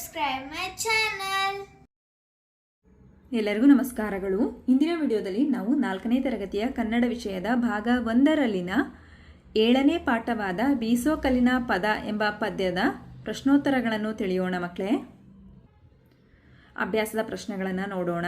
subscribe my channel ಎಲ್ಲರಿಗೂ ನಮಸ್ಕಾರಗಳು. ಇಂದಿನ ವಿಡಿಯೋದಲ್ಲಿ ನಾವು ನಾಲ್ಕನೇ ತರಗತಿಯ ಕನ್ನಡ ವಿಷಯದ ಭಾಗ ಒಂದರಲ್ಲಿನ ಏಳನೇ ಪಾಠವಾದ ಬೀಸೋ ಕಲ್ಲಿನ ಪದ ಎಂಬ ಪದ್ಯದ ಪ್ರಶ್ನೋತ್ತರಗಳನ್ನು ತಿಳಿಯೋಣ ಮಕ್ಕಳೇ. ಅಭ್ಯಾಸದ ಪ್ರಶ್ನೆಗಳನ್ನು ನೋಡೋಣ.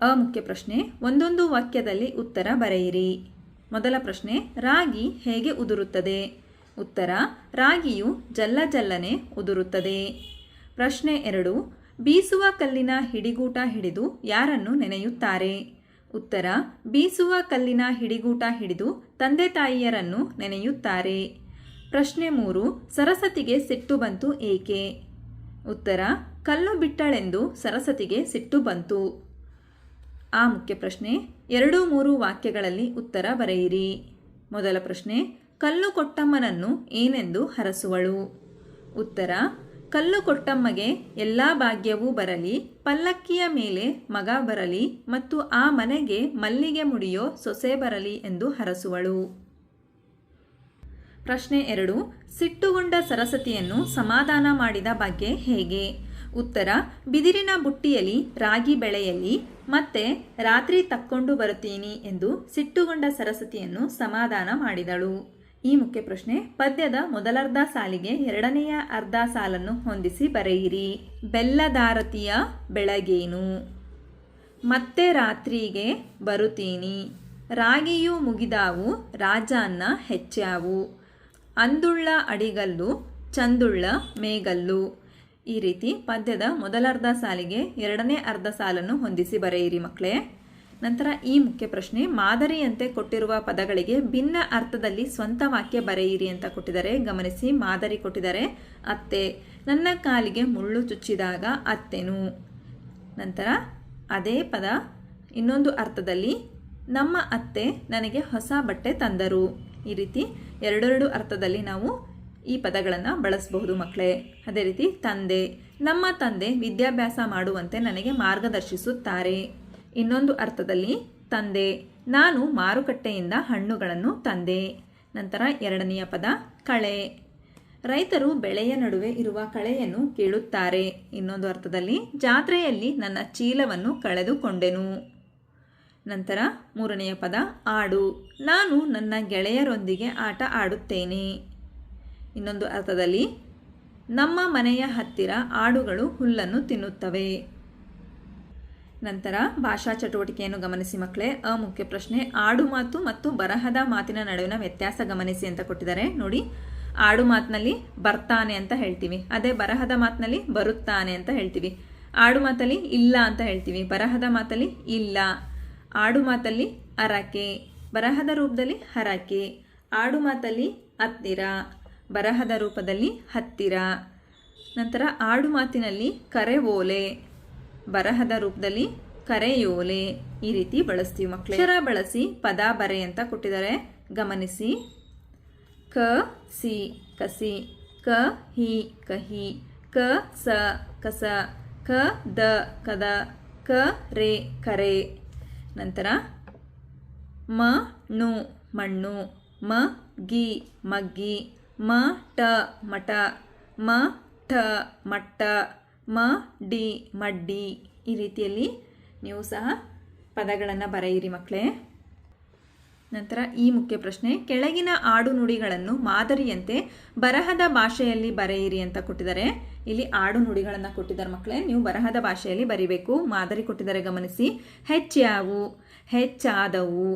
ಅ ಮುಖ್ಯ ಪ್ರಶ್ನೆ, ಒಂದೊಂದು ವಾಕ್ಯದಲ್ಲಿ ಉತ್ತರ ಬರೆಯಿರಿ. ಮೊದಲ ಪ್ರಶ್ನೆ, ರಾಗಿ ಹೇಗೆ ಉದುರುತ್ತದೆ? ಉತ್ತರ, ರಾಗಿಯು ಜಲ್ಲ ಜಲ್ಲನೆ ಉದುರುತ್ತದೆ. ಪ್ರಶ್ನೆ ಎರಡು, ಬೀಸುವ ಕಲ್ಲಿನ ಹಿಡಿಗೂಟ ಹಿಡಿದು ಯಾರನ್ನು ನೆನೆಯುತ್ತಾರೆ? ಉತ್ತರ, ಬೀಸುವ ಕಲ್ಲಿನ ಹಿಡಿಗೂಟ ಹಿಡಿದು ತಂದೆ ತಾಯಿಯರನ್ನು ನೆನೆಯುತ್ತಾರೆ. ಪ್ರಶ್ನೆ ಮೂರು, ಸರಸ್ವತಿಗೆ ಸಿಟ್ಟು ಬಂತು ಏಕೆ? ಉತ್ತರ, ಕಲ್ಲು ಬಿಟ್ಟಳೆಂದು ಸರಸ್ವತಿಗೆ ಸಿಟ್ಟು ಬಂತು. ಆ ಮುಖ್ಯ ಪ್ರಶ್ನೆ, ಎರಡು ಮೂರು ವಾಕ್ಯಗಳಲ್ಲಿ ಉತ್ತರ ಬರೆಯಿರಿ. ಮೊದಲ ಪ್ರಶ್ನೆ, ಕಲ್ಲು ಕೊಟ್ಟಮ್ಮನನ್ನು ಏನೆಂದು ಹರಸುವಳು? ಉತ್ತರ ಕಲ್ಲು ಕೊಟ್ಟಮ್ಮಗೆ ಎಲ್ಲ ಭಾಗ್ಯವೂ ಬರಲಿ, ಪಲ್ಲಕ್ಕಿಯ ಮೇಲೆ ಮಗ ಬರಲಿ ಮತ್ತು ಆ ಮನೆಗೆ ಮಲ್ಲಿಗೆ ಮುಡಿಯೋ ಸೊಸೆ ಬರಲಿ ಎಂದು ಹರಸುವಳು. ಪ್ರಶ್ನೆ ಎರಡು, ಸಿಟ್ಟುಗೊಂಡ ಸರಸ್ವತಿಯನ್ನು ಸಮಾಧಾನ ಮಾಡಿದ ಬಗ್ಗೆ ಹೇಗೆ? ಉತ್ತರ, ಬಿದಿರಿನ ಬುಟ್ಟಿಯಲ್ಲಿ ರಾಗಿ ಬೆಳೆಯಲ್ಲಿ, ಮತ್ತೆ ರಾತ್ರಿ ತಕ್ಕೊಂಡು ಬರುತ್ತೀನಿ ಎಂದು ಸಿಟ್ಟುಗೊಂಡ ಸರಸ್ವತಿಯನ್ನು ಸಮಾಧಾನ ಮಾಡಿದಳು. ಈ ಮುಖ್ಯ ಪ್ರಶ್ನೆ, ಪದ್ಯದ ಮೊದಲರ್ಧ ಸಾಲಿಗೆ ಎರಡನೆಯ ಅರ್ಧ ಸಾಲನ್ನು ಹೊಂದಿಸಿ ಬರೆಯಿರಿ. ಬೆಲ್ಲದಾರತಿಯ ಬೆಳಗೇನು? ಮತ್ತೆ ರಾತ್ರಿಗೆ ಬರುತ್ತೀನಿ. ರಾಗಿಯು ಮುಗಿದಾವು, ರಾಜಾನ್ನ ಹೆಚ್ಚಾವು. ಅಂದುಳ್ಳ ಅಡಿಗಲ್ಲು, ಚಂದುಳ್ಳ ಮೇಗಲ್ಲು. ಈ ರೀತಿ ಪದ್ಯದ ಮೊದಲರ್ಧ ಸಾಲಿಗೆ ಎರಡನೇ ಅರ್ಧ ಸಾಲನ್ನು ಹೊಂದಿಸಿ ಬರೆಯಿರಿ ಮಕ್ಕಳೇ. ನಂತರ ಈ ಮುಖ್ಯ ಪ್ರಶ್ನೆ, ಮಾದರಿಯಂತೆ ಕೊಟ್ಟಿರುವ ಪದಗಳಿಗೆ ಭಿನ್ನ ಅರ್ಥದಲ್ಲಿ ಸ್ವಂತ ವಾಕ್ಯ ಬರೆಯಿರಿ ಅಂತ ಕೊಟ್ಟಿದ್ದಾರೆ. ಗಮನಿಸಿ, ಮಾದರಿ ಕೊಟ್ಟಿದ್ದಾರೆ. ಅತ್ತೆ, ನನ್ನ ಕಾಲಿಗೆ ಮುಳ್ಳು ಚುಚ್ಚಿದಾಗ ಅತ್ತೆನು. ನಂತರ, ಅದೇ ಪದ, ಇನ್ನೊಂದು ಅರ್ಥದಲ್ಲಿ, ನಮ್ಮ ಅತ್ತೆ ನನಗೆ ಹೊಸ ಬಟ್ಟೆ ತಂದರು. ಈ ರೀತಿ ಎರಡೆರಡು ಅರ್ಥದಲ್ಲಿ ನಾವು ಈ ಪದಗಳನ್ನು ಬಳಸಬಹುದು ಮಕ್ಕಳೇ. ಅದೇ ರೀತಿ, ತಂದೆ, ನಮ್ಮ ತಂದೆ ವಿದ್ಯಾಭ್ಯಾಸ ಮಾಡುವಂತೆ ನನಗೆ ಮಾರ್ಗದರ್ಶಿಸುತ್ತಾರೆ. ಇನ್ನೊಂದು ಅರ್ಥದಲ್ಲಿ, ತಂದೆ, ನಾನು ಮಾರುಕಟ್ಟೆಯಿಂದ ಹಣ್ಣುಗಳನ್ನು ತಂದೆ. ನಂತರ ಎರಡನೆಯ ಪದ, ಕಳೆ. ರೈತರು ಬೆಳೆಯ ನಡುವೆ ಇರುವ ಕಳೆಯನ್ನು ಕೇಳುತ್ತಾರೆ. ಇನ್ನೊಂದು ಅರ್ಥದಲ್ಲಿ, ಜಾತ್ರೆಯಲ್ಲಿ ನನ್ನ ಚೀಲವನ್ನು ಕಳೆದುಕೊಂಡೆನು. ನಂತರ ಮೂರನೆಯ ಪದ, ಆಡು. ನಾನು ನನ್ನ ಗೆಳೆಯರೊಂದಿಗೆ ಆಟ ಆಡುತ್ತೇನೆ. ಇನ್ನೊಂದು ಅರ್ಥದಲ್ಲಿ, ನಮ್ಮ ಮನೆಯ ಹತ್ತಿರ ಆಡುಗಳು ಹುಲ್ಲನ್ನು ತಿನ್ನುತ್ತವೆ. ನಂತರ ಭಾಷಾ ಚಟುವಟಿಕೆಯನ್ನು ಗಮನಿಸಿ ಮಕ್ಕಳೇ, ಅ ಮುಖ್ಯ ಪ್ರಶ್ನೆ, ಆಡು ಮಾತು ಮತ್ತು ಬರಹದ ಮಾತಿನ ನಡುವಿನ ವ್ಯತ್ಯಾಸ ಗಮನಿಸಿ ಅಂತ ಕೊಟ್ಟಿದ್ದಾರೆ. ನೋಡಿ, ಆಡು ಮಾತಿನಲ್ಲಿ ಬರ್ತಾನೆ ಅಂತ ಹೇಳ್ತೀವಿ. ಅದೇ ಬರಹದ ಮಾತಿನಲ್ಲಿ ಬರುತ್ತಾನೆ ಅಂತ ಹೇಳ್ತೀವಿ. ಆಡು ಮಾತಲ್ಲಿ ಇಲ್ಲ ಅಂತ ಹೇಳ್ತೀವಿ. ಬರಹದ ಮಾತಲ್ಲಿ ಇಲ್ಲ. ಆಡು ಮಾತಲ್ಲಿ ಅರಕೆ. ಬರಹದ ರೂಪದಲ್ಲಿ ಹರಕೆ. ಆಡು ಮಾತಲ್ಲಿ ಹತ್ತಿರ. ಬರಹದ ರೂಪದಲ್ಲಿ ಹತ್ತಿರ. ನಂತರ ಆಡು ಮಾತಿನಲ್ಲಿ ಕರೆ ಓಲೆ. ಬರಹದ ರೂಪದಲ್ಲಿ ಕರೆಯೋಲೆ ಈ ರೀತಿ ಬಳಸ್ತೀವಿ ಮಕ್ಕಳು ಅಕ್ಷರ ಬಳಸಿ ಪದ ಬರೆ ಅಂತ ಕೊಟ್ಟಿದ್ದಾರೆ. ಗಮನಿಸಿ. ಕ, ಸಿ, ಕಸಿ. ಕ, ಹಿ, ಕಹಿ. ಕ, ಸ, ಕಸ. ಕ, ದ, ಕದ. ಕ, ರೆ, ಕರೆ. ನಂತರ ಮ, ನು, ಮಣ್ಣು. ಮ, ಗಿ, ಮಗ್ಗಿ. ಮ, ಟ, ಮಠ. ಮ, ಠ, ಮಟ್ಟ. ಮ, ಡಿ, ಮಡ್ಡಿ ಈ ರೀತಿಯಲ್ಲಿ ನೀವು ಸಹ ಪದಗಳನ್ನು ಬರೆಯಿರಿ ಮಕ್ಕಳೇ ನಂತರ ಈ ಮುಖ್ಯ ಪ್ರಶ್ನೆ, ಕೆಳಗಿನ ಆಡು ನುಡಿಗಳನ್ನು ಮಾದರಿಯಂತೆ ಬರಹದ ಭಾಷೆಯಲ್ಲಿ ಬರೆಯಿರಿ ಅಂತ ಕೊಟ್ಟಿದ್ದಾರೆ. ಇಲ್ಲಿ ಆಡು ನುಡಿಗಳನ್ನು ಕೊಟ್ಟಿದ್ದಾರೆ ಮಕ್ಕಳೇ ನೀವು ಬರಹದ ಭಾಷೆಯಲ್ಲಿ ಬರಿಬೇಕು. ಮಾದರಿ ಕೊಟ್ಟಿದ್ದಾರೆ, ಗಮನಿಸಿ. ಹೆಚ್ಚ್ಯಾವು, ಹೆಚ್ಚಾದವು,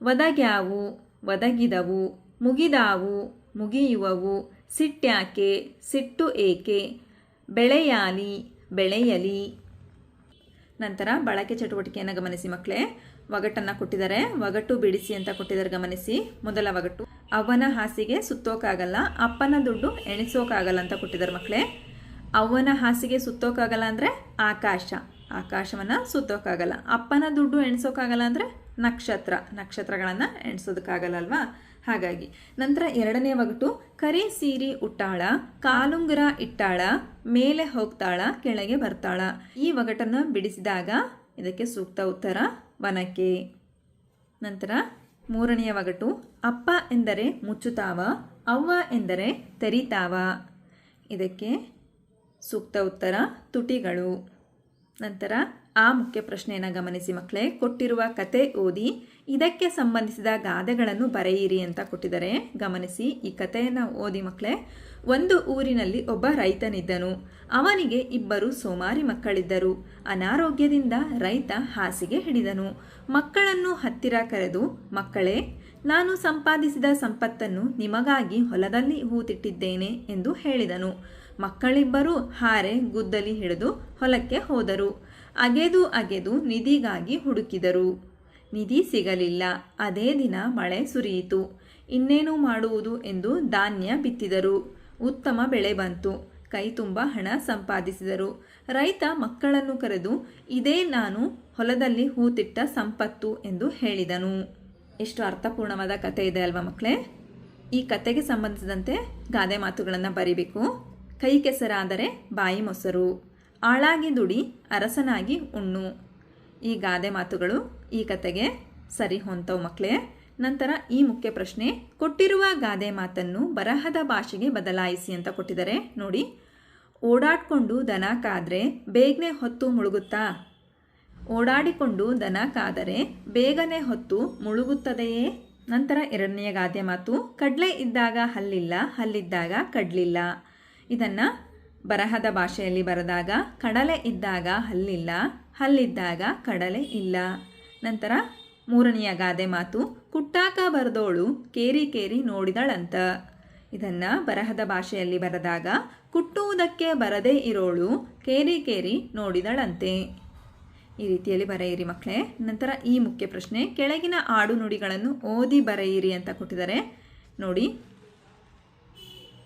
ಒದಗ್ಯಾವು, ಒದಗಿದವು, ಮುಗಿದಾವು, ಮುಗಿಯುವವು ಸಿಟ್ಟ್ಯಾಕೆ ಸಿಟ್ಟು ಏಕೆ ಬೆಳೆಯಾಲಿ, ಬೆಳೆಯಲಿ. ನಂತರ ಬಳಕೆ ಚಟುವಟಿಕೆಯನ್ನು ಗಮನಿಸಿ ಮಕ್ಕಳೇ ಒಗಟನ್ನು ಕೊಟ್ಟಿದ್ದಾರೆ. ಒಗಟು ಬಿಡಿಸಿ ಅಂತ ಕೊಟ್ಟಿದ್ದಾರೆ, ಗಮನಿಸಿ. ಮೊದಲ ಒಗಟು. ಅವನ ಹಾಸಿಗೆ ಸುತ್ತೋಕ್ಕಾಗಲ್ಲ ಅಪ್ಪನ ದುಡ್ಡು ಎಣಿಸೋಕ್ಕಾಗಲ್ಲ ಅಂತ ಕೊಟ್ಟಿದ್ದಾರೆ ಮಕ್ಕಳೇ ಅವನ ಹಾಸಿಗೆ ಸುತ್ತೋಕ್ಕಾಗಲ್ಲ ಅಂದರೆ ಆಕಾಶ. ಆಕಾಶವನ್ನು ಸುತ್ತೋಕ್ಕಾಗಲ್ಲ ಅಪ್ಪನ ದುಡ್ಡು ಎಣಿಸೋಕ್ಕಾಗಲ್ಲ ಅಂದರೆ ನಕ್ಷತ್ರ. ನಕ್ಷತ್ರಗಳನ್ನು ಎಣಿಸೋದಕ್ಕಾಗಲ್ಲ ಅಲ್ವಾ? ಹಾಗಾಗಿ ನಂತರ ಎರಡನೇ ಒಗಟು ಕರಿ ಸೀರಿ ಉಟ್ಟಾಳ, ಕಾಲುಂಗುರ ಇಟ್ಟಾಳ, ಮೇಲೆ ಹೋಗ್ತಾಳ, ಕೆಳಗೆ ಬರ್ತಾಳ. ಈ ಒಗಟನ್ನು ಬಿಡಿಸಿದಾಗ ಇದಕ್ಕೆ ಸೂಕ್ತ ಉತ್ತರ ವನಕೆ ನಂತರ ಮೂರನೆಯ ಒಗಟು ಅಪ್ಪ ಎಂದರೆ ಮುಚ್ಚುತ್ತಾವ ಅವ್ವ ಎಂದರೆ ತೆರಿತಾವ. ಇದಕ್ಕೆ ಸೂಕ್ತ ಉತ್ತರ ತುಟಿಗಳು. ನಂತರ ಆ ಮುಖ್ಯ ಪ್ರಶ್ನೆಯನ್ನು ಗಮನಿಸಿ ಮಕ್ಕಳೇ. ಕೊಟ್ಟಿರುವ ಕತೆ ಓದಿ, ಇದಕ್ಕೆ ಸಂಬಂಧಿಸಿದ ಗಾದೆಗಳನ್ನು ಬರೆಯಿರಿ ಅಂತ ಕೊಟ್ಟಿದ್ದಾರೆ. ಗಮನಿಸಿ, ಈ ಕಥೆಯನ್ನು ಓದಿ ಮಕ್ಕಳೇ. ಒಂದು ಊರಿನಲ್ಲಿ ಒಬ್ಬ ರೈತನಿದ್ದನು. ಅವನಿಗೆ ಇಬ್ಬರು ಸೋಮಾರಿ ಮಕ್ಕಳಿದ್ದರು. ಅನಾರೋಗ್ಯದಿಂದ ರೈತ ಹಾಸಿಗೆ ಹಿಡಿದನು. ಮಕ್ಕಳನ್ನು ಹತ್ತಿರ ಕರೆದು, ಮಕ್ಕಳೇ, ನಾನು ಸಂಪಾದಿಸಿದ ಸಂಪತ್ತನ್ನು ನಿಮಗಾಗಿ ಹೊಲದಲ್ಲಿ ಹೂತಿಟ್ಟಿದ್ದೇನೆ ಎಂದು ಹೇಳಿದನು. ಮಕ್ಕಳಿಬ್ಬರೂ ಹಾರೆ ಗುದ್ದಲಿ ಹಿಡಿದು ಹೊಲಕ್ಕೆ ಹೋದರು. ಅಗೆದು ಅಗೆದು ನಿಧಿಗಾಗಿ ಹುಡುಕಿದರು. ನಿಧಿ ಸಿಗಲಿಲ್ಲ. ಅದೇ ದಿನ ಮಳೆ ಸುರಿಯಿತು. ಇನ್ನೇನು ಮಾಡುವುದು ಎಂದು ಧಾನ್ಯ ಬಿತ್ತಿದರು. ಉತ್ತಮ ಬೆಳೆ ಬಂತು. ಕೈ ತುಂಬ ಹಣ ಸಂಪಾದಿಸಿದರು. ರೈತ ಮಕ್ಕಳನ್ನು ಕರೆದು, ಇದೇ ನಾನು ಹೊಲದಲ್ಲಿ ಹೂತಿಟ್ಟ ಸಂಪತ್ತು ಎಂದು ಹೇಳಿದನು. ಎಷ್ಟು ಅರ್ಥಪೂರ್ಣವಾದ ಕತೆ ಇದೆ ಅಲ್ವಾ ಮಕ್ಕಳೇ? ಈ ಕತೆಗೆ ಸಂಬಂಧಿಸಿದಂತೆ ಗಾದೆ ಮಾತುಗಳನ್ನು ಬರೀಬೇಕು. ಕೈ ಕೆಸರಾದರೆ ಬಾಯಿ ಮೊಸರು. ಆಳಾಗಿ ದುಡಿ ಅರಸನಾಗಿ ಉಣ್ಣು. ಈ ಗಾದೆ ಮಾತುಗಳು ಈ ಕತೆಗೆ ಸರಿ ಹೊಂತವು ಮಕ್ಕಳೇ. ನಂತರ ಈ ಮುಖ್ಯ ಪ್ರಶ್ನೆ, ಕೊಟ್ಟಿರುವ ಗಾದೆ ಮಾತನ್ನು ಬರಹದ ಭಾಷೆಗೆ ಬದಲಾಯಿಸಿ ಅಂತ ಕೊಟ್ಟಿದ್ದಾರೆ. ನೋಡಿ, ಓಡಾಡಿಕೊಂಡು ದನ ಕಾದರೆ ಬೇಗನೆ ಹೊತ್ತು ಮುಳುಗುತ್ತಾ? ಓಡಾಡಿಕೊಂಡು ದನ ಕಾದರೆ ಬೇಗನೆ ಹೊತ್ತು ಮುಳುಗುತ್ತದೆಯೇ? ನಂತರ ಎರಡನೆಯ ಗಾದೆ ಮಾತು, ಕಡಲೆ ಇದ್ದಾಗ ಹಲ್ಲಿಲ್ಲ, ಹಲ್ಲಿದ್ದಾಗ ಕಡ್ಲಿಲ್ಲ. ಇದನ್ನು ಬರಹದ ಭಾಷೆಯಲ್ಲಿ ಬರೆದಾಗ, ಕಡಲೆ ಇದ್ದಾಗ ಹಲ್ಲಿಲ್ಲ, ಹಲ್ಲಿದ್ದಾಗ ಕಡಲೆ ಇಲ್ಲ. ನಂತರ ಮೂರನೆಯ ಗಾದೆ ಮಾತು, ಕುಟ್ಟಾಕ ಬರೆದೋಳು ಕೇರಿ ಕೇರಿ ನೋಡಿದಳಂತ. ಇದನ್ನು ಬರಹದ ಭಾಷೆಯಲ್ಲಿ ಬರೆದಾಗ, ಕುಟ್ಟುವುದಕ್ಕೆ ಬರದೇ ಇರೋಳು ಕೇರಿ ಕೇರಿ ನೋಡಿದಳಂತೆ. ಈ ರೀತಿಯಲ್ಲಿ ಬರೆಯಿರಿ ಮಕ್ಕಳೇ. ನಂತರ ಈ ಮುಖ್ಯ ಪ್ರಶ್ನೆ, ಕೆಳಗಿನ ಆಡು ನುಡಿಗಳನ್ನು ಓದಿ ಬರೆಯಿರಿ ಅಂತ ಕೊಟ್ಟಿದ್ದಾರೆ. ನೋಡಿ,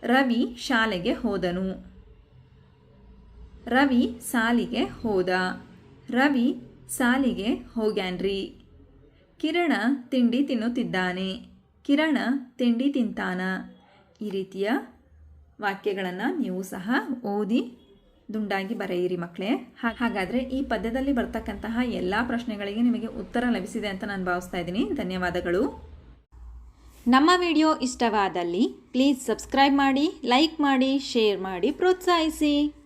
ರವಿ ಶಾಲೆಗೆ ಹೋದನು. ರವಿ ಸಾಲಿಗೆ ಹೋದ. ರವಿ ಸಾಲಿಗೆ ಹೋಗ್ಯಾನ್ರಿ. ಕಿರಣ ತಿಂಡಿ ತಿನ್ನುತ್ತಿದ್ದಾನೆ. ಕಿರಣ ತಿಂಡಿ ತಿಂತಾನ. ಈ ರೀತಿಯ ವಾಕ್ಯಗಳನ್ನು ನೀವು ಸಹ ಓದಿ ದುಂಡಾಗಿ ಬರೆಯಿರಿ ಮಕ್ಕಳೇ ಹಾಗಾದರೆ ಈ ಪದ್ಯದಲ್ಲಿ ಬರ್ತಕ್ಕಂತಹ ಎಲ್ಲ ಪ್ರಶ್ನೆಗಳಿಗೆ ನಿಮಗೆ ಉತ್ತರ ಲಭಿಸಿದೆ ಅಂತ ನಾನು ಭಾವಿಸ್ತಾ ಇದ್ದೀನಿ. ಧನ್ಯವಾದಗಳು. ನಮ್ಮ ವಿಡಿಯೋ ಇಷ್ಟವಾದಲ್ಲಿ ಪ್ಲೀಸ್ ಸಬ್ಸ್ಕ್ರೈಬ್ ಮಾಡಿ, ಲೈಕ್ ಮಾಡಿ, ಶೇರ್ ಮಾಡಿ, ಪ್ರೋತ್ಸಾಹಿಸಿ.